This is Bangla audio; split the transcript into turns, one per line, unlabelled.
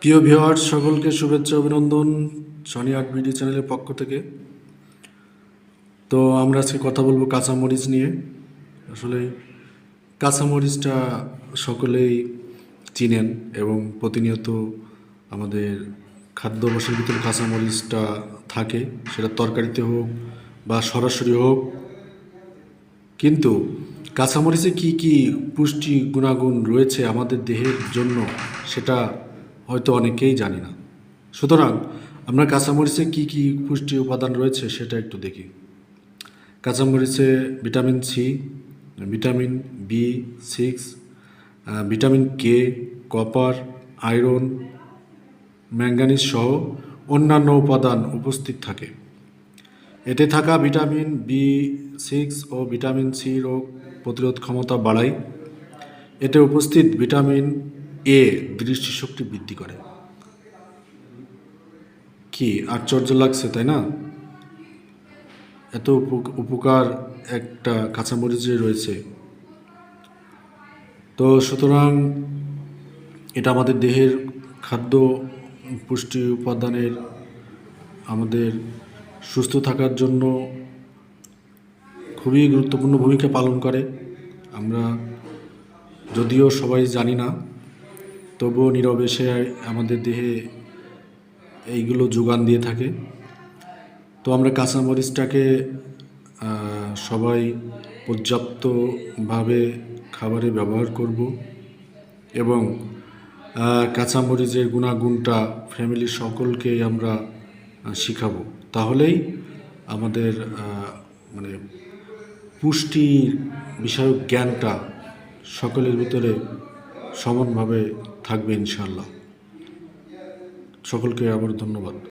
প্রিয় ভিওয়ার্স সকলকে শুভেচ্ছা, অভিনন্দন সনি আর্ট ভিডিও চ্যানেলের পক্ষ থেকে। তো আমরা আজকে কথা বলব কাঁচামরিচ নিয়ে। আসলে কাঁচামরিচটা সকলেই চিনেন এবং প্রতিনিয়ত আমাদের খাদ্যাভ্যাসের ভিতরে কাঁচামরিচটা থাকে। সেটা তরকারিতে হোক বা সরাসরি হোক। কিন্তু কাঁচামরিচে কি কি পুষ্টি গুণাগুণ রয়েছে আমাদের দেহের জন্য, সেটা হয়তো অনেকেই জানি না। সুতরাং আমরা কাঁচামরিচে কি কি পুষ্টি উপাদান রয়েছে সেটা একটু দেখি। কাঁচামরিচে vitamin C, vitamin B six vitamin K, copper, iron, manganese সহ অন্যান্য উপাদান উপস্থিত থাকে। এতে থাকা ভিটামিন বি সিক্স ও ভিটামিন সি রোগ প্রতিরোধ ক্ষমতা বাড়ায়। এতে উপস্থিত ভিটামিন এ দৃষ্টিশক্তি বৃদ্ধি করে। কি? আশ্চর্য লাগছে, তাই না? এত উপ- উপকার একটা কাঁচামরিচে রয়েছে। তো সুতরাং এটা আমাদের দেহের খাদ্য পুষ্টি উপাদানের আমাদের সুস্থ থাকার জন্য খুবই গুরুত্বপূর্ণ ভূমিকা পালন করে। আমরা যদিও সবাই জানি না তবুও নীরবে সে আমাদের দেহে এইগুলো যোগান দিয়ে থাকে। তো আমরা কাঁচামরিচটাকে সবাই পর্যাপ্তভাবে খাবারে ব্যবহার করব এবং কাঁচামরিচের গুণাগুণটা ফ্যামিলির সকলকে আমরা শিখাবো। তাহলেই আমাদের মানে পুষ্টি বিষয়ক জ্ঞানটা সকলের ভিতরে সমানভাবে থাকবে ইনশাল্লাহ সকলকে আবার ধন্যবাদ।